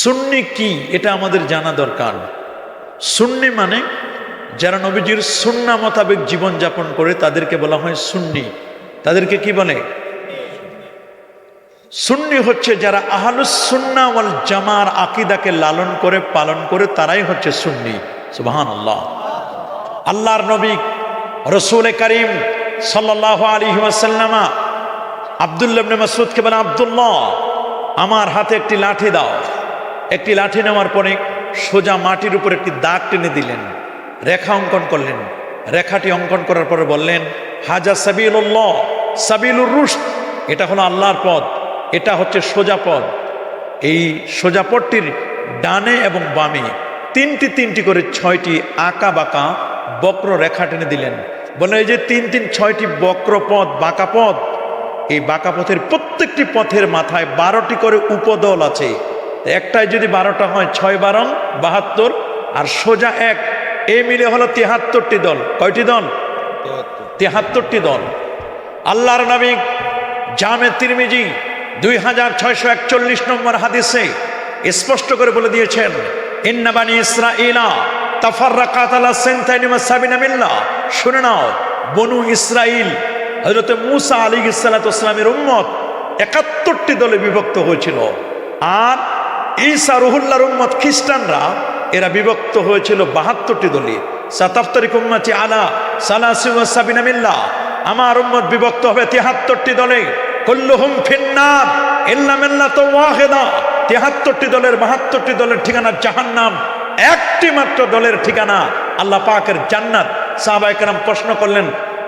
সুন্নি কি, এটা আমাদের জানা দরকার। সুন্নি মানে যারা নবীজির সুন্না মোতাবেক জীবনযাপন করে, তাদেরকে বলা হয় সুন্নি। তাদেরকে কি বলে? সুন্নি হচ্ছে যারা আহলুস সুন্না ওয়াল জামার আকিদাকে লালন করে, পালন করে, তারাই হচ্ছে সুন্নি। সুবাহান আল্লাহ আল্লাহর নবী, রসুল করিম সাল্লাহ আলী ওয়াসাল্লামা আবদুল্লাহ মাসুদকে বলে, আবদুল্লাহ, আমার হাতে একটি লাঠি দাও। একটি লাঠি নেওয়ার পরে সোজা মাটির উপর একটি দাগ টেনে দিলেন। রেখা অঙ্কন করলেন। রেখাটি অঙ্কন করার পরে বললেন, হাজা সাবিউল্লাহ সাবিলুর রুশ এটা হলো আল্লাহর পথ। এটা হচ্ছে সোজা পথ। এই সোজা পথটির ডানে এবং বামে তিনটি তিনটি করে ছয়টি আঁকা বাঁকা বক্র রেখা টেনে দিলেন। বলে এই যে তিন তিন ছয়টি বক্র পথ, বাঁকা পথ, এই বাঁকা পথের প্রত্যেকটি পথের মাথায় বারোটি করে উপদল আছে। একটাই যদি বারোটা হয়, ছয় বারং, বাহাত্তর, আর সোজা এক, এ মিলে হলো তিহাত্তরটি দল। কয়টি দল? তিহাত্তরটি দল। আল্লাহর নবী জামে তিরমিজি দুই হাজার ছয়শো একচল্লিশ নম্বর হাদিসে স্পষ্ট করে বলে দিয়েছেন ইন্নাবানি ইসরা ইলা তাফাররাকাতালা সেন্তাইনিমা সাবিনা শুনে নাও, বনু ইসরাইল হজরত মুসা আলী ইসালাতামের উম্মত একাত্তরটি দলে বিভক্ত হয়েছিল। আর ঈসা রুহুল্লার উম্মত খ্রিস্টানরা, এরা বিভক্ত হয়েছিল বাহাত্তরটি দলে সাতাফতারিক উম্মাতি আলা সালাসিনা মিল্লা আমার উম্মত বিভক্ত হবে তিহাত্তরটি দলে কল্লুহুম ফিন্নার ইল্লা মিল্লা তো ওয়াহেদা। তিহাত্তরটি দলের বাহাত্তরটি দলের ঠিকানা জাহান্নাম। একটি মাত্র দলের ঠিকানা আল্লাহ পাকের জান্নাত। সাহাবাইকেরাম প্রশ্ন করলেন,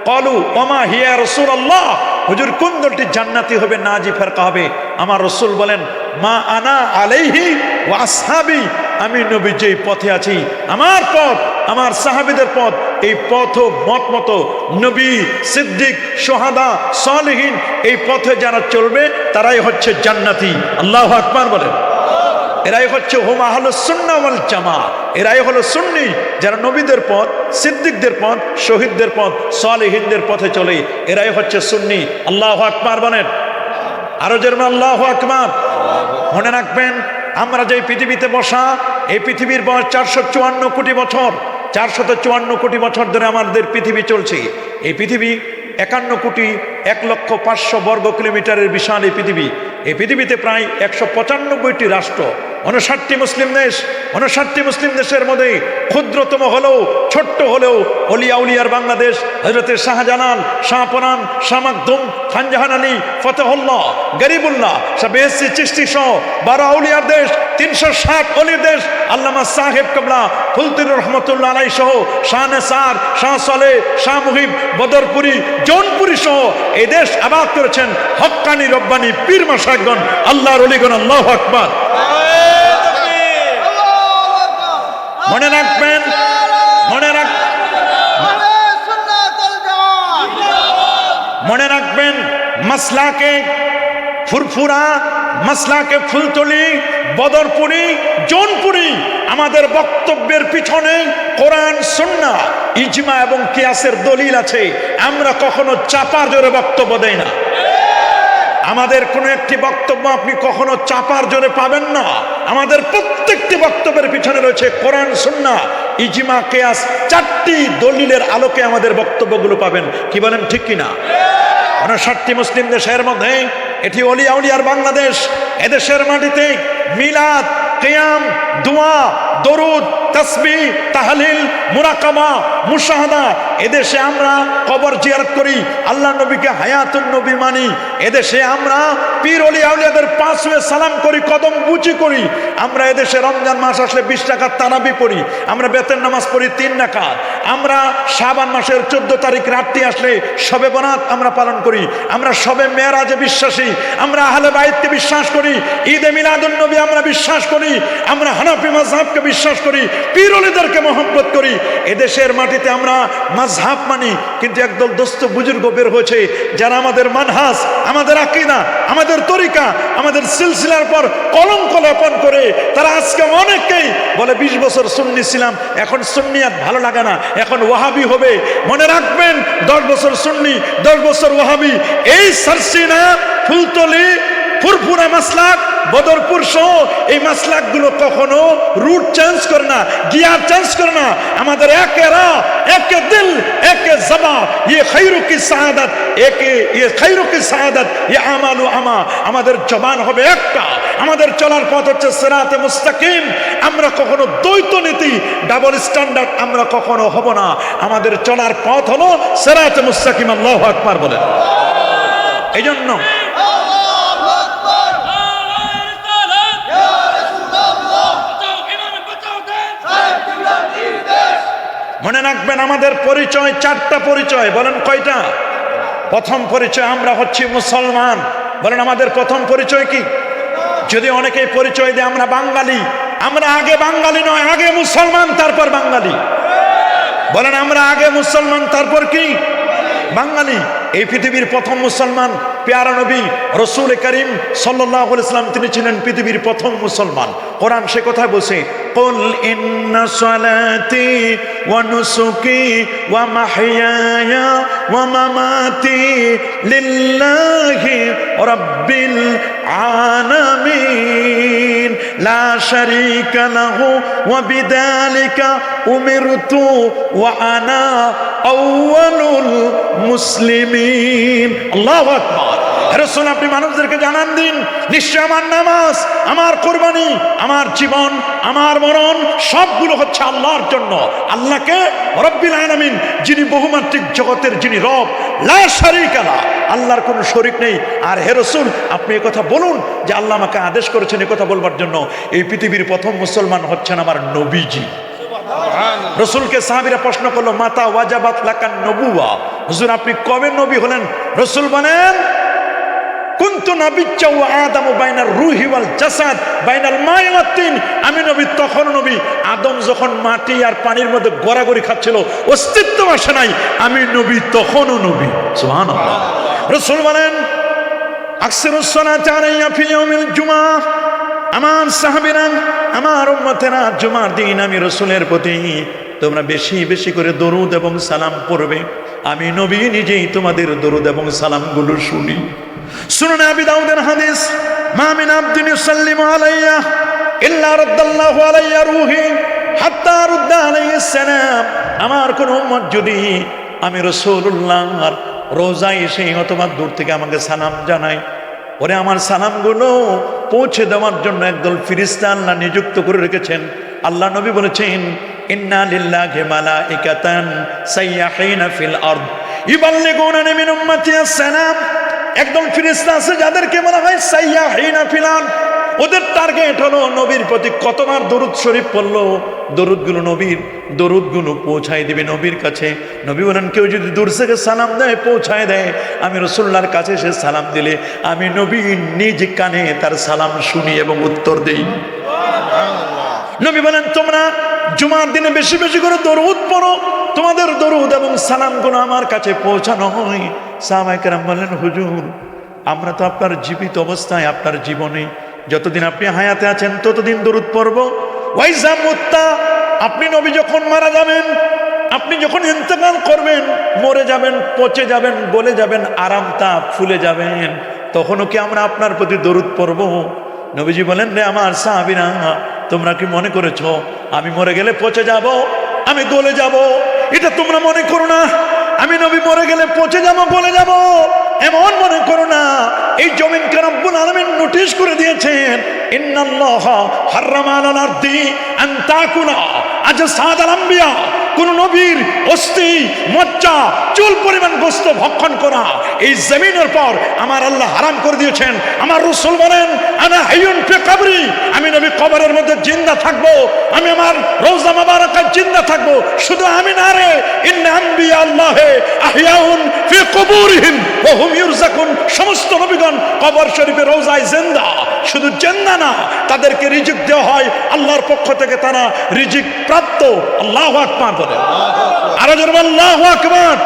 কলু, ওমা হিয়া রসুল আল্লাহ হুজুর, কোন দলটি জান্নাতি হবে, না জি ফেরকা হবে? আমার রসুল বলেন, মা আনা আলাইহি ও আসহাবি। আমি নবী যেই পথে আছি, আমার পথ, আমার সাহাবিদের পথ, এই পথ মত মতো নবী, সিদ্দিক, সোহাদা, সলহীন, এই পথে যারা চলবে, তারাই হচ্ছে জান্নাতি। আল্লাহ আকবার বলেন। এরাই হচ্ছে হোম আহল সুন্নাওয়াল জামা। এরাই হলো সুন্নি যারা নবীদের পথ, সিদ্দিকদের পথ, শহীদদের পথ, সালেহিনদের পথে চলে। এরাই হচ্ছে সুন্নি। আল্লাহ আকবার বলেন। আরও যেরম আল্লাহ আকবার। মনে রাখবেন, আমরা যে পৃথিবীতে বসা, এই পৃথিবীর বয়স চারশো চুয়ান্ন কোটি বছর। চারশত চুয়ান্ন কোটি বছর ধরে আমাদের পৃথিবী চলছে। এই পৃথিবী একান্ন কোটি এক লক্ষ পাঁচশো বর্গ কিলোমিটারের বিশাল এই পৃথিবী। এই পৃথিবীতে প্রায় একশো পঁচানব্বইটি রাষ্ট্র। উনষাটটি মুসলিম দেশ উনষাটটি মুসলিম দেশের মধ্যে ক্ষুদ্রতম হলেও, ছোট্ট হলেও অলিয়া উলিয়ার বাংলাদেশ হজরতের শাহজালাল, শাহপরান শামাকদুম খানজাহান আলী, ফতেহল্লাহ, গরিবুল্লাহ সাবেসি চিস্তি সহ বারো আউলিয়ার দেশ, তিনশো ষাট অলির দেশ, আল্লামা সাহেব কাবলা, ফুলতুর রহমতুল্লাহ আলাই সহ শাহ নেসার শাহ সলে, শাহ মুহিব, বদরপুরি, জৌনপুরি সহ এই দেশ আবাদ করেছেন হক্কানি রব্বানি পীর মাসাগণ আল্লাহর অলিগণ, আল্লাহ আকবার। মনে রাখবেন, মনে রাখ মনে রাখবেন, মাসলাকে ফুরফুরা, মাসলাকে ফুলতলি, বদরপুরি, জোনপুরি আমাদের বক্তব্যের পিছনে কোরআন, সন্না, ইজমা এবং কিয়াসের দলিল আছে। আমরা কখনো চাপা জোরে বক্তব্য দেই না। আমাদের কোনো একটি বক্তব্য আপনি কখনো চাপার জোরে পাবেন না। আমাদের প্রত্যেকটি বক্তব্যের পিছনে রয়েছে কোরআন, সুন্না, ইজিমা, কেয়াস, চারটি দলিলের আলোকে আমাদের বক্তব্যগুলো পাবেন। কি বলেন, ঠিক কিনা? ষাটটি মুসলিম দেশের মধ্যে, এটি অলিয়া উলিয়ার বাংলাদেশ, এদেশের মাটিতে মিলাদ, কেয়াম, দোয়া দরুদ তসবি তাহলিল, মুরাকামা, মুশাহাদা, এদেশে আমরা কবর জিয়ারত করি, আল্লাহ নবীকে হায়াতুন নবী মানি, এদেশে আমরা পীর অলি আউলিয়াদের পাঁচ হয়ে সালাম করি, কদম বুচি করি, আমরা এদেশে রমজান মাস আসলে বিশ টাকার তারাবি পড়ি, আমরা বেতন নামাজ পড়ি তিন টাকা আমরা শাবান মাসের চোদ্দ তারিখ রাত্রি আসলে সবে বনাত আমরা পালন করি, আমরা সবে মেয়েরাজে বিশ্বাসী, আমরা আহলে বাইতকে বিশ্বাস করি, ঈদে মিলাদুন নবী আমরা বিশ্বাস করি, আমরা হানাফি মাজহাবকে বিশ্বাস করি, পীরলিদেরকে মহব্বত করি। এদেশের মাটিতে আমরা মাজহাব মানি, কিন্তু একদল দোস্ত বুজুর্গ বের হয়েছে, যারা আমাদের মানহাস আমাদের আকিদা, আমাদের তরিকা, আমাদের সিলসিলার পর কলঙ্ক লেপন করে, তারা আজকে অনেককেই বলে, বিশ বছর সুন্নি ছিলাম, এখন সুন্নিয়াত ভালো লাগে না, এখন ওয়াহাবি হবে। মনে রাখবেন, দশ বছর সুন্নি, দশ বছর ওয়াহাবি, এই সারসিনা ফুলতলি ফুরফুরা মাসলাক, বদরপুর সহ এই মাসলাকগুলো কখনো রুট চেঞ্জ করে না গিয়ার চেঞ্জ করে না। আমাদের একে রা, একে দিল, একে জবা। ইয়ে খৈরু কি সাহাদাত একে ইয়ে খৈরু কি সাহাদাত ইয়ে আমালু আমা। আমাদের জবান হবে একটা। আমাদের চলার পথ হচ্ছে সেরাতে মুস্তাকিম। আমরা কখনো দ্বৈত নীতি ডাবল স্ট্যান্ডার্ড আমরা কখনো হব না। আমাদের চলার পথ হলো সেরাতে মুস্তাকিম, আল্লাহ আকবার বলেন এই জন্য মনে রাখবেন, আমাদের পরিচয়, চারটা পরিচয়। বলেন কয়টা? প্রথম পরিচয়, আমরা হচ্ছি মুসলমান। বলেন, আমাদের প্রথম পরিচয় কি? যদি অনেকেই পরিচয় দেয়, আমরা বাঙালি। আমরা আগে বাঙালি নয়, আগে মুসলমান, তারপর বাঙালি। বলেন, আমরা আগে মুসলমান, তারপর কি? বাঙালি। এই পৃথিবীর প্রথম মুসলমান, পেয়ারা নবী, রসুল করিম সাল্লাহ ইসলাম তিনি ছিলেন পৃথিবীর প্রথম মুসলমান। কোরআন সে কথা বলছে قل إن صلاتي ونسكي ومحياي ومماتي لله رب العالمين لا شريك له وبذلك أمرت وأنا أول المسلمين الله أكبر রসুল আপনি মানুষদেরকে জানান দিন নিশ্চয় আমার নামাজ আমার কোরবানি আমার জীবন আমার মরণ সবগুলো হচ্ছে আল্লাহর জন্য আল্লাহকে রব্বিল আলামিন যিনি বহুমাত্রিক জগতের যিনি রব লা আল্লাহর কোনো শরিক নেই। আর হে রসুল আপনি কথা বলুন যে আল্লাহ আমাকে আদেশ করেছেন কথা বলবার জন্য। এই পৃথিবীর প্রথম মুসলমান হচ্ছেন আমার নবীজি। রসুলকে সাহাবিরা প্রশ্ন করল মাতা ওয়াজাবাত লাকান নবুয়া হুজুর আপনি কবে নবী হলেন? রসুল বলেন আমি নবী, তখন নবী আদম যখন মাটি আর পানির মধ্যে গড়াগড়ি খাচ্ছিল, অস্তিত্ব আসে নাই। আমি নবী, তখনও নবী। সুবহানাল্লাহ। রাসূল বলেন আমার সাহাবীরা, আমার উম্মতেরা, জুমার দিন আমি রসুলের প্রতি তোমরা বেশি বেশি করে দরুদ এবং সালাম পড়বে। আমি নবী নিজেই তোমাদের দরুদ এবং সালামগুলো শুনি। আবি দাউদের হাদিস আলাইয়া ইল্লা রাদ্দাল্লাহু আলাইয়া রূহি হাত্তা রুদ্দা আলাইহিস সালাম। আমার কোন উম্মত যদি আমি রাসূলুল্লাহর রোজায় এসে অথবা দূর থেকে আমাকে সালাম জানায়, ওরে আমার সালামগুলো পৌঁছে দেওয়ার জন্য একদল ফিরিস্তা আল্লাহ নিযুক্ত করে রেখেছেন। আল্লাহ নবী বলেছেন, ইন্না মালাইকাতান সাইয়াহিনা ফিল আরদ। ইবাল্লিগুনা মিন উম্মতি একদম ফিরিস্তা আছে যাদেরকে বলা হয় সাইয়াহিনা ফিল ফিলান। ওদের টার্গেট হলো নবীর প্রতি কতবার দরুদ শরীফ পড়ল দরুদগুলো নবীর দরুদগুলো পৌঁছায় দিবে নবীর কাছে। নবী বলেন কেউ যদি দূর থেকে সালাম দেয় পৌঁছায় দেয়। আমি রসুল্লার কাছে সে সালাম দিলে আমি নবী নিজ কানে তার সালাম শুনি এবং উত্তর দিই। নবী বলেন তোমরা জুমার দিনে বেশি বেশি করে দরুদ পড়ো। তোমাদের দরুদ এবং সালামগুলো আমার কাছে পৌঁছানো হয় সাহাবাইকেরাম বললেন, হুজুর, আমরা তো আপনার জীবিত অবস্থায়, আপনার জীবনে যতদিন আপনি হায়াতে আছেন, ততদিন দরুদ পড়ব। ওয়াইজা মুত্তা, আপনি নবী যখন মারা যাবেন, আপনি যখন ইন্তেকাল করবেন, মরে যাবেন, পচে যাবেন, গলে যাবেন, আরাম আরামতা ফুলে যাবেন, তখনও কি আমরা আপনার প্রতি দরুদ পড়ব? নবীজি বলেন রে আমার সাহাবিরা, তোমরা কি মনে করেছ, আমি মরে গেলে পচে যাব, আমি গলে যাব? এটা তোমরা মনে করো না? আমি নবী মরে গেলে পচে যাব, বলে যাব। এমন মনে করো না, এই জমিনকে রব্বুল আলমিন নোটিশ করে দিয়েছেন, ইন্নাল্লাহ হাররামা আল আরদি আন তাকুনা আজসাদাল আম্বিয়া। কোন নবীর অস্থি মজ্জা, চুল পরিমাণ গোস্ত ভক্ষণ করা। এই জমিনের পর আমার আল্লাহ হারাম করে দিয়েছেন। আমার রসুল বলেন আমি নবী কবরের মধ্যে জিন্দা থাকব। আমি আমার রোজা জিন্দা থাকব। শুধু আমি না রে, ইন্না আম্বিয়া আল্লাহে আহিয়াউন ফি কবুরিহিম। সমস্ত নবীগণ কবর শরীফে রোজায় জিন্দা। শুধু জিন্দা না, তাদেরকে রিজিক দেওয়া হয়। আল্লাহর পক্ষ থেকে তারা রিজিক প্রাপ্ত। আল্লাহ আকবার বলে আরও জোরে আকবার।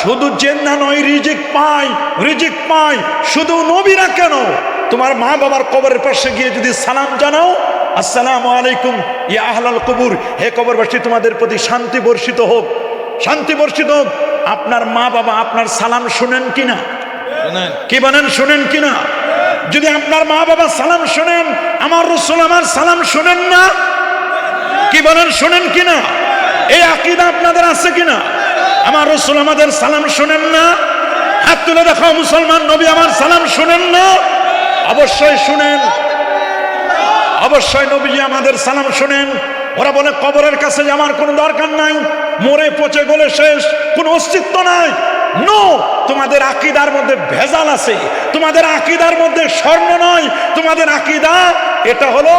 শুধু জেন্না নয় রিজিক পাই রিজিক পাই। শুধু নবীরা কেন? তোমার মা বাবার কবরের পাশে গিয়ে যদি সালাম জানাও আসসালামু আলাইকুম ইয়া আহলাল কবুর। হে কবরবাসী তোমাদের প্রতি শান্তি বর্ষিত হোক শান্তি বর্ষিত হোক। আপনার মা বাবা আপনার সালাম শুনেন কিনা? কি বলেন শুনেন কিনা? যদি আপনার মা বাবা সালাম শোনেন আমার রসুল আমার সালাম শোনেন না কি বলেন শোনেন কিনা? এই আকিদা আপনাদের আছে কিনা? আমার রসুল আমাদের সালাম শোনেন না? হাত তুলে দেখো মুসলমান নবী আমার সালাম শোনেন না? অবশ্যই শুনেন। অবশ্যই নবীজি আমাদের সালাম শোনেন। ওরা বলে কবরের কাছে আমার কোনো দরকার নাই। মরে পচে গলে শেষ, কোনো অস্তিত্ব নাই। নো, তোমাদের আকিদার মধ্যে ভেজাল আছে, তোমাদের আকিদার মধ্যে স্বর্ণ নয়, তোমাদের আকিদা এটা হলো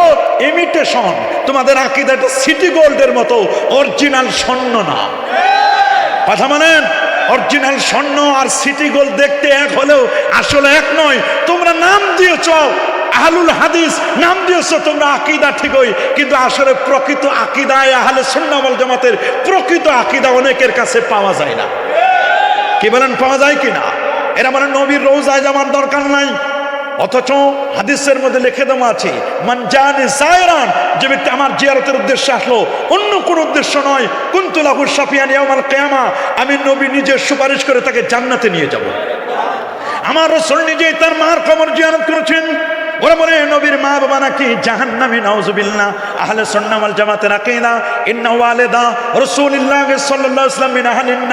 ইমিটেশন তোমাদের আকিদা এটা সিটি গোল্ডের মতো অরিজিনাল স্বর্ণ না। কথা মানেন? অরিজিনাল স্বর্ণ আর সিটি গোল্ড দেখতে এক হলেও আসলে এক নয়, তোমরা নাম দিয়েছ, আহলুল হাদিস, নাম দিয়েছ, তোমরা আকিদা ঠিকই, কিন্তু আসলে প্রকৃত আকিদায় আহলে সুন্নামল জামাতের প্রকৃত আকিদা অনেকের কাছে পাওয়া যায় না। কি বলেন, পাওয়া যায় কিনা এরা মানে নবীর রোজায় যাওয়ার দরকার নাই। অথচ হাদিসের মধ্যে লিখে দেওয়া আছে, মান জানে সায়রান যে ব্যক্তি আমার জিয়ারতের উদ্দেশ্যে আসলো। অন্য কোন উদ্দেশ্য নয় কুন্তুলাহুর সাফিয়ানি আমার কেয়ামা আমি নবী নিজের সুপারিশ করে তাকে জান্নাতে নিয়ে যাব। আমার রসুল নিজেই তার মার কমর জিয়ারত করেছেন। ওরা বলে নবীর মা বাবা নাকি জাহান্নামী, নাউজুবিল্লাহ। আহলে সুন্নাহ জামাতের আকীদা। ইন্না ওয়ালিদা রাসূলুল্লাহ ওয়াসাল্লাম মিন আহলিন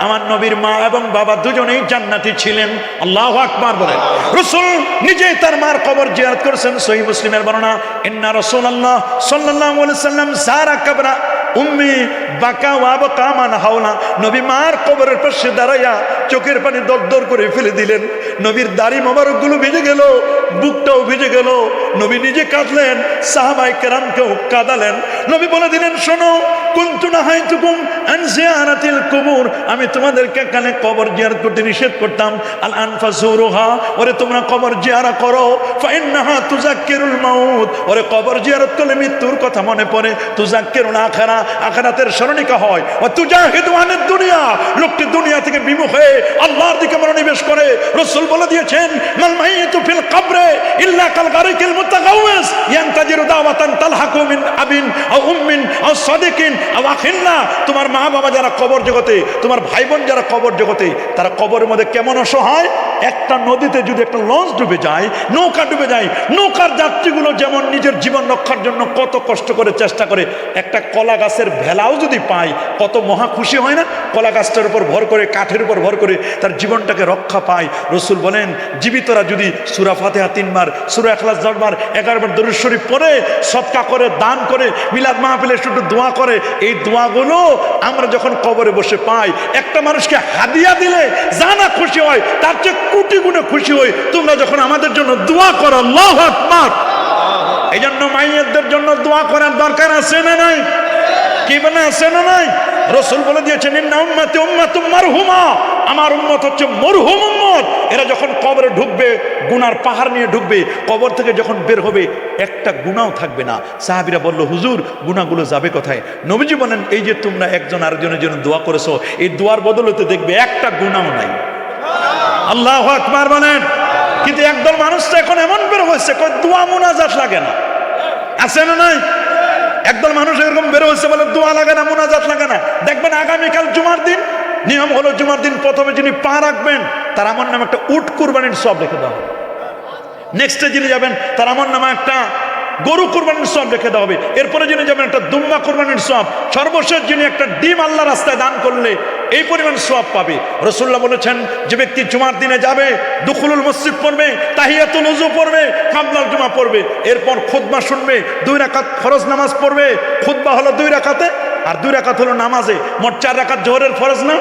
আমার নবীর মা এবং বাবা দুজনেই জান্নাতি ছিলেন। আল্লাহু আকবার বলেন। রসুল নিজেই তার মার কবর জিয়ারত করেছেন সহিহ মুসলিমের বর্ণনা। ইন্না রাসূলুল্লাহ সাল্লাল্লাহু আলাইহি ওয়াসাল্লাম সারা কবরা উম্মি বাকা ওয়াবকা মান হাওলা নবী মার কবরের পাশে দাঁড়াইয়া চোখের পানি দরদর করে ফেলে দিলেন। নবীর দাড়ি মোবারকগুলো ভিজে গেল, বুকটাও ভিজে গেল। নবী নিজে কাঁদলেন সাহাবাই কেরামকেও কাঁদালেন। নবী বলে দিলেন, শোনো আমি তোমাদেরকে এখানে কবর জিয়ারত করতে নিষেধ করতাম। আল আনফাসুরুহা ওরে তোমরা কবর জিয়ারা করো। ফাইন্নাহা তুজাক্কিরুল মাউত। ওরে কবর জিয়ারত করলে মৃত্যুর কথা মনে পড়ে। তুজাক্কিরুল আখিরা আখিরাতের স্মরণিকা হয়। ও তুজাহিদু দুনিয়া। লোকটি দুনিয়া থেকে বিমুখ হয়ে আল্লাহর দিকে মনোনিবেশ করে। রাসূল বলে দিয়েছেন তোমার মা বাবা যারা কবর জগতে, তোমার ভাই বোন যারা কবর জগতে, তারা কবরের মধ্যে কেমন অসহায়? একটা নদীতে যদি একটা লঞ্চ ডুবে যায়, নৌকা ডুবে যায়, নৌকার যাত্রীগুলো যেমন নিজের জীবন রক্ষার জন্য কত কষ্ট করে চেষ্টা করে, একটা কলা গাছের ভেলাও যদি পাই, কত মহা খুশি হয় না? কলা গাছটার উপর ভর করে, কাঠের উপর ভর করে তার জীবনটাকে রক্ষা পায়। রসুল বলেন, জীবিতরা যদি সুরা ফাতেহা তিনবার, সুরা এখলাস দশবার, এগারোবার দরুদ শরীফ পরে সৎকা করে, দান করে, মিলাদ মাহফিলে একটু দোয়া করে, এই দোয়াগুলো আমরা যখন কবরে বসে পাই, একটা মানুষকে হাদিয়া দিলে যা না খুশি হয়, তার চেয়ে কোটি গুণে খুশি হই। তোমরা যখন আমাদের জন্য দোয়া করো আকবার। এই জন্য মাইয়েরদের জন্য দোয়া করার দরকার আছে না নাই? কি বলে আছে না নাই? রসুল বলে দিয়েছেন, ইন্না উম্মাতি উম্মাতুম মারহুমা। আমার উম্মত হচ্ছে মরহুম উম্মত। এরা যখন কবরে ঢুকবে, গুনার পাহাড় নিয়ে ঢুকবে, কবর থেকে যখন বের হবে, একটা গুনাও থাকবে না। সাহাবিরা বলল, হুজুর গুনাগুলো যাবে কোথায়? নবীজি বলেন, এই যে তোমরা একজন আরেকজনের জন্য দোয়া করেছ, এই দোয়ার বদলতে দেখবে একটা গুনাও নাই। আল্লাহ আকবার বলেন। কিন্তু একদল মানুষ তো এখন এমন বের হয়েছে কই দোয়া মোনাজাত লাগে না। আছে না নাই? একদল মানুষ এরকম বেরোচ্ছে বলে দোয়া লাগে না, মোনাজাত লাগে না। দেখবেন আগামীকাল জুমার দিন, নিয়ম হলো জুমার দিন প্রথমে যিনি পা রাখবেন, তার আমার নামে একটা উট কুরবানির সব রেখে দেওয়া নেক্সটে যিনি যাবেন, তার আমার নামে একটা গরু কোরবানির সব রেখে দেওয়া হবে। এরপরে যিনি যাবেন একটা দুম্বা কোরবানির সব সর্বশেষ যিনি একটা ডিম আল্লাহ রাস্তায় দান করলে এই পরিমাণ সব পাবে। রসুল্লাহ বলেছেন, যে ব্যক্তি জুমার দিনে যাবে, দুখুলুল মসজিদ পড়বে, তাহিয়াতুল উজু পড়বে কাবলাল জুমা পড়বে। এরপর খুদবা শুনবে, দুই রাকাত ফরজ নামাজ পড়বে। খুদবা হলো দুই রাকাতে, আর দুই রাকাত হলো নামাজে। মোট চার রাকাত জোহরের ফরজ না?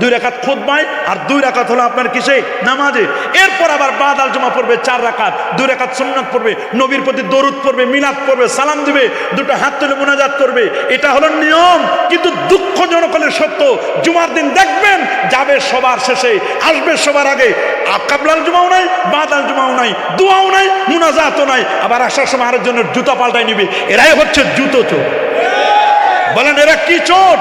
দুই রাকাত খুদবায় আর দুই রাকাত হলো আপনার কিসে নামাজে। এরপর আবার বাদ আল জমা পড়বে চার রাকাত, দুই রাকাত সুন্নাত পড়বে, নবীর প্রতি দরুদ পড়বে, মিলাদ পড়বে, সালাম দিবে, দুটো হাত তুলে মোনাজাত করবে। এটা হলো নিয়ম, কিন্তু দুঃখজনক হলে সত্য, জুমার দিন দেখবেন, যাবে সবার শেষে, আসবে সবার আগে। কাবলাল জুমাও নাই, বাদাল জুমাও নাই, দোয়াও নাই, মুনাজাতও নাই, আবার আসার সময় আরেকজনের জুতা পাল্টাই নিবে। এরাই হচ্ছে জুতো চোর। বলেন, এরা কি চোর?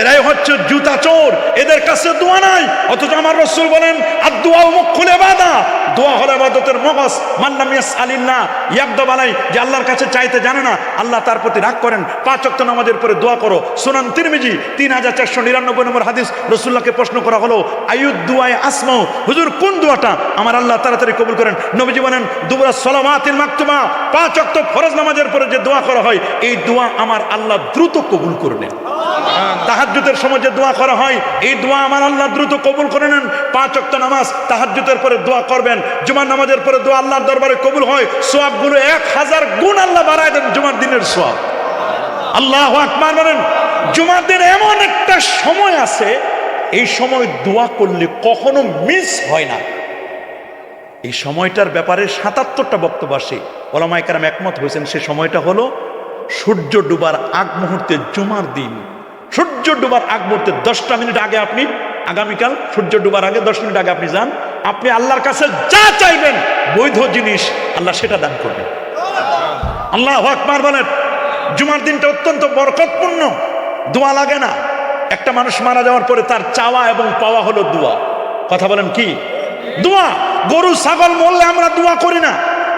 এরাই হচ্ছে জুতা চোর। এদের কাছে দোয়া নাই। অথচ আমার রসুল বলেন আর দোয়া মুখ খুলে বাদা দোয়া হলো আবাদতের মগজ। মান্নাম আলিল্লাহ ইয়াকদব আলাই, যে আল্লাহর কাছে চাইতে জানে না, আল্লাহ তার প্রতি রাগ করেন। পাঁচ অক্ত নামাজের পরে দোয়া করো। সুনান তিরমিজি, তিন হাজার চারশো নিরানব্বই নম্বর হাদিস রসুল্লাহকে প্রশ্ন করা হলো আয়ুদ দুয়ায় হুজুর, কোন দোয়াটা আমার আল্লাহ তাড়াতাড়ি কবুল করেন। নবীজি বলেন, দুবরা সলামাতিল মাকতুমা পাঁচ অক্ত ফরজ নামাজের পরে যে দোয়া করা হয়, এই দোয়া আমার আল্লাহ দ্রুত কবুল করে নেন। সময় যে দোয়া করা হয়, এই দোয়া আমার আল্লাহ দ্রুত কবুল করে নেন। পাঁচ অক্ত নামাজ তাহাজ্জুদের পরে দোয়া করবেন। জুমার নামাজের পরে দোয়া আল্লাহর দরবারে কবুল হয় সোয়াবগুলো এক হাজার গুণ আল্লাহ বাড়ায় দেন জুমার দিনের সোয়াব। আল্লাহ আকবার বলেন জুমার দিন এমন একটা সময় আছে, এই সময় দোয়া করলে কখনো মিস হয় না। এই সময়টার ব্যাপারে সাতাত্তরটা বক্তব্য আসে ওলামাইকারাম একমত হয়েছেন, সে সময়টা হলো সূর্য ডুবার আগ মুহূর্তে জুমার দিন। সূর্য ডুবার আগ মুহূর্তে দশটা মিনিট আগে আপনি আগামীকাল সূর্য ডুবার আগে দশ মিনিট আগে আপনি যান আপনি আল্লাহর কাছে যা চাইবেন বৈধ জিনিস আল্লাহ সেটা দান করবেন। আল্লাহ আকবার বলেন, জুমার দিনটা অত্যন্ত বরকতপূর্ণ, দোয়া লাগে না। একটা মানুষ মারা যাওয়ার পরে তার চাওয়া এবং পাওয়া হলো দোয়া। কথা বলেন কি? দোয়া। গরু, ছাগল মরলে আমরা দোয়া করি না,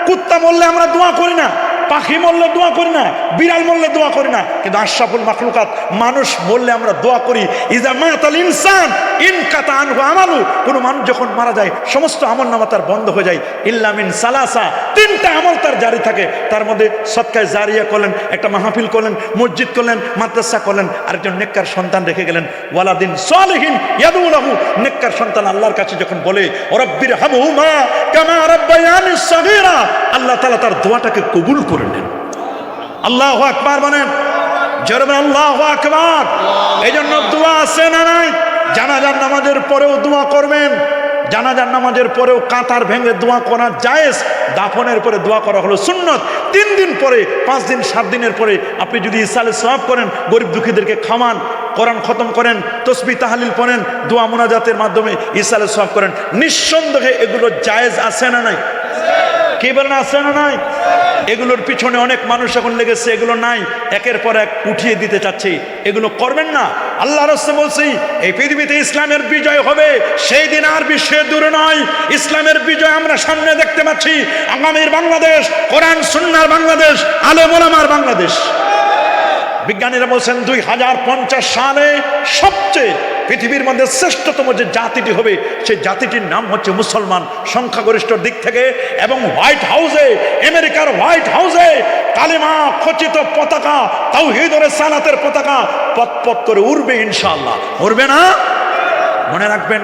কুত্তা মরলে আমরা দোয়া করি না। পাখি মরলে দোয়া করি না, বিড়াল মরলে দোয়া করি না। কিন্তু আশরাফুল মাখলুকাত মানুষ মরলে আমরা দোয়া করি, ইজা মাতাল ইনসান, ইন কাতা আনহু আমালু। কোনো মানুষ যখন মারা যায়, সমস্ত আমল নামা তার বন্ধ হয়ে যায়। ইল্লামিন সালাসা। তিনটা আমল তার জারি থাকে। তার মধ্যে সৎকায় জারিয়া করলেন, একটা মাহফিল করলেন, মসজিদ করলেন, মাদ্রাসা করলেন, আরেকজন নেককার সন্তান রেখে গেলেন, ওয়ালাদিন সালেহিন ইয়াদুলাহু। নেককার সন্তান আল্লাহর কাছে যখন বলে রব্বির হামহুমা কামা রাব্বায়ানি সাগীরা, আল্লাহ তাআলা তার দোয়াটাকে কবুল করে নেন। আল্লাহু আকবার বলেন আল্লাহু আকবার। এই জন্য দোয়া আছে না নাই? জানাজার নামাজের পরেও দোয়া করবেন। জানাজার নামাজের পরেও কাতার ভেঙে দোয়া করা জায়েজ। দাফনের পরে দোয়া করা হলো সুন্নত। তিন দিন পরে, পাঁচ দিন, সাত দিনের পরে আপনি যদি ইসালে সওয়াব করেন, গরিব দুঃখীদেরকে খামান কোরআন খতম করেন, তসবি তাহালিল পড়েন, দোয়া মোনাজাতের মাধ্যমে ইসালে সওয়াব করেন, নিঃসন্দেহে এগুলো জায়েজ আছে না নাই? কে বলেন, আছে না নাই? এগুলোর পিছনে অনেক মানুষ এখন লেগেছে, এগুলো নাই। একের পর এক উঠিয়ে দিতে চাচ্ছে। এগুলো করবেন না। আল্লাহ রস্তে বলছি, এই পৃথিবীতে ইসলামের বিজয় হবে, সেই দিন আর বিশ্বে দূরে নয়। ইসলামের বিজয় আমরা সামনে দেখতে পাচ্ছি। আগামীর বাংলাদেশ, কোরআন, সুন্নার বাংলাদেশ আলে মোলামার বাংলাদেশ। বিজ্ঞানীরা বলছেন, দুই হাজার পঞ্চাশ সালে সবচেয়ে পৃথিবীর মধ্যে শ্রেষ্ঠতম যে জাতিটি হবে, সেই জাতিটির নাম হচ্ছে মুসলমান। সংখ্যাগরিষ্ঠর দিক থেকে এবং হোয়াইট হাউসে, আমেরিকার হোয়াইট হাউসে কালিমা খচিত পতাকা তাও হিদরে সালাতের পতাকা পথ করে উড়বে ইনশাল্লাহ উড়বে না? মনে রাখবেন,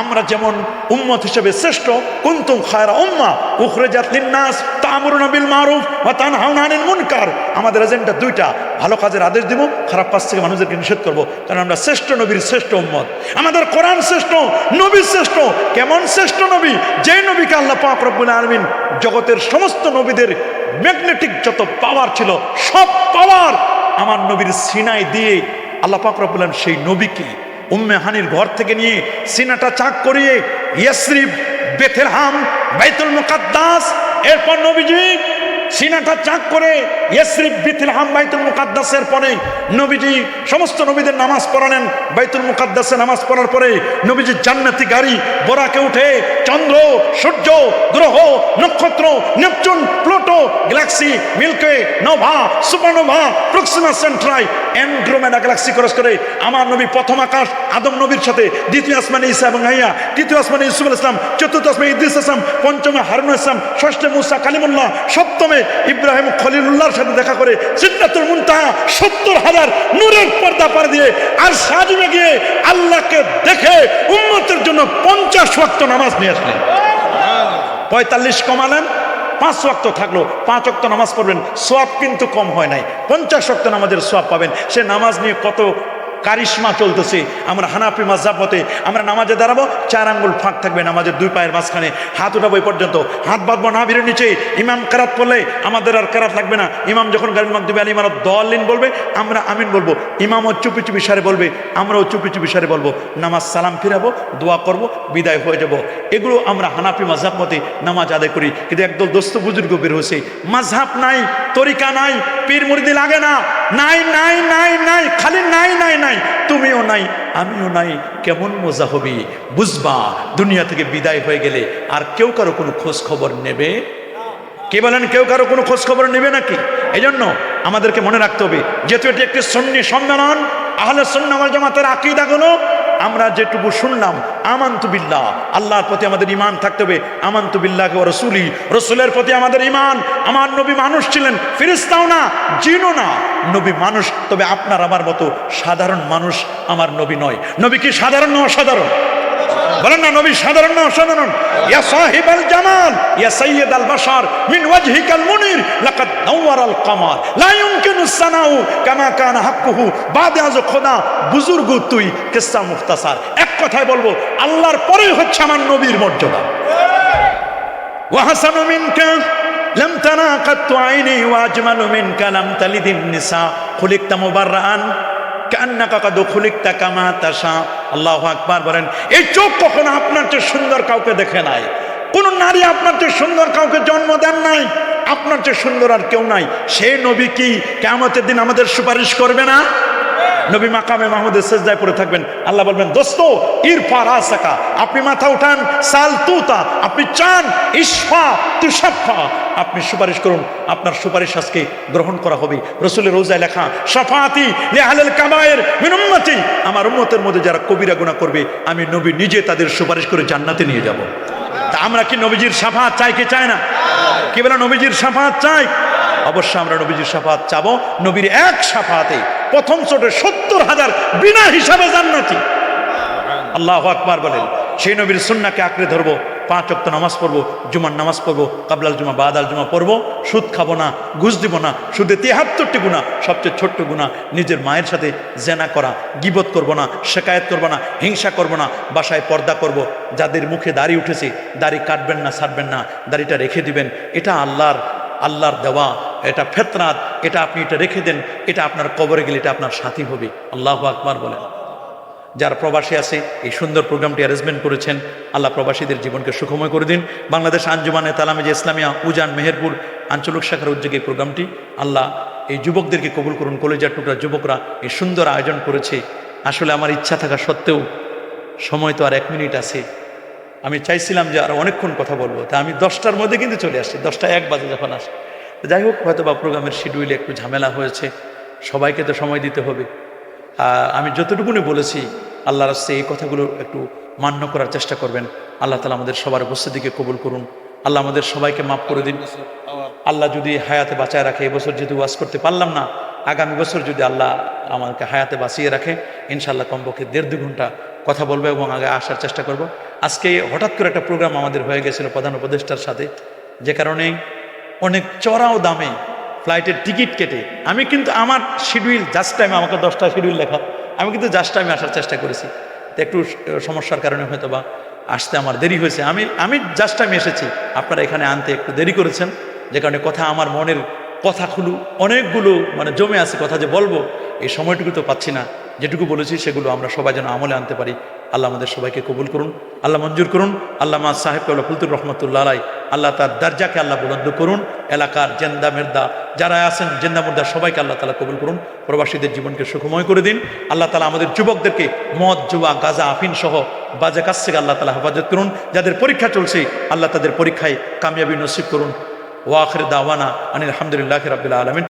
আমরা যেমন উম্মত হিসেবে শ্রেষ্ঠ, কুন্তুম খায়রা উম্মা উখরে উখরেজাত লিন্নাস, তা'মুরুনা বিল মারুফ ওয়া তানহাউনা আনিল মুনকার। আমাদের এজেন্ডা দুইটা ভালো কাজের আদেশ দিব, খারাপ কাজ থেকে মানুষদেরকে নিষেধ করব। কারণ আমরা শ্রেষ্ঠ নবীর শ্রেষ্ঠ উম্মত। আমাদের কোরআন শ্রেষ্ঠ নবী শ্রেষ্ঠ। কেমন শ্রেষ্ঠ নবী? যে নবীকে আল্লাহ পাক রব্বুল আলামিন জগতের সমস্ত নবীদের ম্যাগনেটিক যত পাওয়ার ছিল, সব পাওয়ার আমার নবীর সিনাই দিয়ে আল্লাহ পাক রব্বুল আলামিন সেই নবীকে উম্মে হানির ঘর থেকে নিয়ে সিনাটা চাক করিয়ে ইয়াসরিব বেথেলহাম, বাইতুল মুকাদ্দাস, এরপর নবীজি সিনাটা চাক করে ইয়াসরিব হাম বাইতুল মুকাদ্দাসের পরে নবীজি, সমস্ত নবীদের নামাজ পড়ানেন বাইতুল মুকাদ্দাসে নামাজ পড়ার পরে নবীজি জান্নাতি গাড়ি, বোরাকে উঠে চন্দ্র, সূর্য, গ্রহ, নক্ষত্র, Neptune Pluto galaxy milky nova supernova Proxima Centauri Andromeda galaxy cross করে আমার নবী প্রথম আকাশ, আদম নবীর সাথে, দ্বিতীয় আসমানে ঈসা এবং আইয়া তৃতীয় আসমানে ইসুফ ইসলাম চতুর্থ আসমানে ইদ্রিস ইসলাম পঞ্চমে হারুন ইসলাম ষষ্ঠে মুসা কালিমুল্লাহ, সপ্তমে ইব্রাহিম খলিলুল্লাহর সাথে দেখা করে সিদ্ধাতুল মুনতাহা, সত্তর হাজার নূরের পর্দা পার দিয়ে আর সাজুমে গিয়ে আল্লাহকে দেখে উম্মতের জন্য পঞ্চাশ ওয়াক্ত নামাজ নিয়ে আসলেন। পঁয়তাল্লিশ কমালেন পাঁচ ওয়াক্ত থাকল, পাঁচ ওয়াক্ত নামাজ পড়বেন সোয়াব কিন্তু কম হয় নাই। পঞ্চাশ ওয়াক্ত নামাজের সোয়াব পাবেন। সে নামাজ নিয়ে কত কারিশমা চলতেছে। আমরা হানাফি মাঝাব মতে আমরা নামাজে দাঁড়াবো, চার আঙ্গুল ফাঁক থাকবে নামাজের দুই পায়ের মাঝখানে। হাত উঠাবো এই পর্যন্ত। হাত বাঁধবো না ভিড়ের নিচে। ইমাম কারাত পড়লে আমাদের আর কারাত লাগবে না। ইমাম যখন গাড়ির মাধ্যমে আলী ইমারত দলিন বলবে, আমরা আমিন বলব। ইমামও চুপি চুপি সারে বলবে, আমরাও চুপি চুপি সারে বলব। নামাজ সালাম ফিরাবো, দোয়া করব, বিদায় হয়ে যাব। এগুলো আমরা হানাফি মাঝাব মতে নামাজ আদায় করি। কিন্তু একদল দোস্ত বুজুর্গ বের হয়েছে। মাঝহাব নাই, তরিকা নাই, পীর মুরিদি লাগে না। নাই নাই নাই নাই, খালি নাই নাই নাই। নাই, তুমিও নাই, আমিও নাই, কেমন মজা হবে? বুঝবা, দুনিয়া থেকে বিদায় হয়ে গেলে আর কেউ কারও কোনো খোঁজ খবর নেবে? কে বলেন কেউ কারও কোনো খোঁজ খবর নেবে নাকি? এই জন্য আমাদেরকে মনে রাখতে হবে, যেহেতু এটি একটি সন্নি সম্মেলন, আহলে সন্ন্যামাল জামাতের আকিদাগুলো আমরা যেটুকু শুনলাম, আমান্তু বিল্লাহ। আল্লাহর প্রতি আমাদের ইমান থাকতে হবে। আমান্তু বিল্লাহ ও রসুলি। রসুলের প্রতি আমাদের ইমান আমার নবী মানুষ ছিলেন ফিরিস্তাও না, জিনও না। নবী মানুষ, তবে আপনার আমার মতো সাধারণ মানুষ আমার নবী নয়। নবী কি সাধারণ না অসাধারণ? বলেন না নবী সাধারণ না অসাধারণ ইয়া সাহিব আল জামাল ইয়া সাইয়্যিদ আল বাশার মিন ওয়াজহিকাল মুনির লাকাদ নাওয়ার আল কামার লা ইউমকিনু সানাউ কামা কানা হাক্কুহু বাদে আজ খোদা বুজুর্গ তুই কিসসা মুখতাসার এক কথায় বলবো আল্লাহর পরেই হচ্ছে আমার নবীর মর্যাদা وحسن منك لم ترى قط عيني واجمل منك لم تلد النساء خلقت مبرئا কান্নাকা কাদ খুলিকতা কামা তাসা আল্লাহ আকবার বলেন, এই চোখ কখনো আপনার চেয়ে সুন্দর কাউকে দেখে নাই। কোন নারী আপনার চেয়ে সুন্দর কাউকে জন্ম দেন নাই। আপনার চেয়ে সুন্দর আর কেউ নাই। সে নবী কি কেমতের দিন আমাদের সুপারিশ করবে না? নবী মাকামে মাহমুদের সেজদায় পড়ে থাকবেন। আল্লাহ বলবেন, দোস্ত ইরফা রাসাকা আপনি মাথা উঠান, সাল তুতা, আপনি চান ইসফা তুষাফা আপনি সুপারিশ করুন, আপনার সুপারিশ আজকে গ্রহণ করা হবে। রসুলের রোজায় লেখা সাফাতি লেহালেল কাবায়ের মিন উম্মতি আমার উম্মতের মধ্যে যারা কবিরা গুনাহ করবে, আমি নবী নিজে তাদের সুপারিশ করে জান্নাতে নিয়ে যাব। তা আমরা কি নবীজির সাফাত চাই কি চাই না? কি বলে, নবীজির সাফাত চাই অবশ্যই আমরা নবীজির সাফাত চাবো, নবীর এক সাফাতে প্রথম চোটে সত্তর হাজার বিনা হিসাবে জান্নাতি। আল্লাহ আকবার বলেন সেই নবীর সুন্নাকে আঁকড়ে ধরবো পাঁচ অক্ত নামাজ পড়ব জুমার নামাজ পড়ব কাবলাল জুমা বাদাল জুমা পড়ব সুদ খাব না ঘুষ দিব না সুদে তিয়াত্তরটি গুণা সবচেয়ে ছোট্ট গুণা নিজের মায়ের সাথে জেনা করা গিবত করব না শেকায়ত করব না হিংসা করব না বাসায় পর্দা করব যাদের মুখে দাড়ি উঠেছে দাড়ি কাটবেন না ছাড়বেন না দাড়িটা রেখে দিবেন এটা আল্লাহর আল্লাহর দেওয়া, এটা ফেতরাত এটা আপনি এটা রেখে দেন, এটা আপনার কবরে গেলে এটা আপনার সাথী হবে। আল্লাহ আকবার বলেন। যারা প্রবাসী আছে, এই সুন্দর প্রোগ্রামটি অ্যারেঞ্জমেন্ট করেছেন, আল্লাহ প্রবাসীদের জীবনকে সুখময় করে দিন। বাংলাদেশ আঞ্জুমানে তালামেজ ইসলামিয়া, উজান, মেহেরপুর, আঞ্চলিক শাখার উদ্যোগে এই প্রোগ্রামটি, আল্লাহ এই যুবকদেরকে কবুল করুন। কলেজার টুকরা যুবকরা এই সুন্দর আয়োজন করেছে। আসলে আমার ইচ্ছা থাকা সত্ত্বেও সময় তো আর এক মিনিট আছে। আমি চাইছিলাম যে আর অনেকক্ষণ কথা বলব। তা আমি দশটার মধ্যে কিন্তু চলে আসছি, দশটা এক বাজে যখন আসি। যাই হোক, হয়তো বা প্রোগ্রামের শিডিউলে একটু ঝামেলা হয়েছে, সবাইকে তো সময় দিতে হবে। আমি যতটুকুনি বলেছি আল্লাহ রাস্তে এই কথাগুলো একটু মান্য করার চেষ্টা করবেন। আল্লাহ তালা আমাদের সবার উপস্থিতিকে কবুল করুন। আল্লাহ আমাদের সবাইকে মাফ করে দিন। আল্লাহ যদি হায়াতে বাঁচায় রাখে, এবছর যেহেতু ওয়াজ করতে পারলাম না, আগামী বছর যদি আল্লাহ আমাকে হায়াতে বাঁচিয়ে রাখে ইনশাল্লাহ কমপক্ষে দেড় দু ঘণ্টা কথা বলব এবং আগে আসার চেষ্টা করব। আজকে হঠাৎ করে একটা প্রোগ্রাম আমাদের হয়ে গেছিল প্রধান উপদেষ্টার সাথে। যে কারণে অনেক চড়াও দামে ফ্লাইটের টিকিট কেটে। আমি কিন্তু আমার শিডিউল জাস্ট টাইমে আমাকে দশটা শিডিউল লেখা। আমি কিন্তু জাস্ট টাইমে আসার চেষ্টা করেছি। তো একটু সমস্যার কারণে হয়তো বা আসতে আমার দেরি হয়েছে। আমি আমি জাস্ট টাইমে এসেছি। আপনারা এখানে আনতে একটু দেরি করেছেন। যে কারণে কথা আমার মনের কথাগুলো অনেকগুলো মানে জমে আছে কথা যে বলব। এই সময়টুকু তো পাচ্ছি না। যেটুকু বলেছি সেগুলো আমরা সবাই যেন আমলে আনতে পারি। আল্লাহ আমাদের সবাইকে কবুল করুন, আল্লাহ মঞ্জুর করুন, আল্লাহ মা সাহেব কাবলা ফুলতুর রহমতুল্লাহ আলাই আল্লাহ তার দরজাকে আল্লাহ বুলন্দ করুন, এলাকার জেন্দা মের্দা যারা আছেন, জেন্দা মুর্দা সবাইকে আল্লাহ তালা কবুল করুন, প্রবাসীদের জীবনকে সুখময় করে দিন। আল্লাহ তালা আমাদের যুবকদেরকে মদ, জুয়া, গাজা, আফিন সহ বাজে কাছ থেকে আল্লাহ তালা হেফাজত করুন। যাদের পরীক্ষা চলছে, আল্লাহ তাদের পরীক্ষায় কামিয়াবি নসিব করুন। ওয়াখের দাওয়ানা আনিল আলহামদুলিল্লাহ রাবিল আলমিন।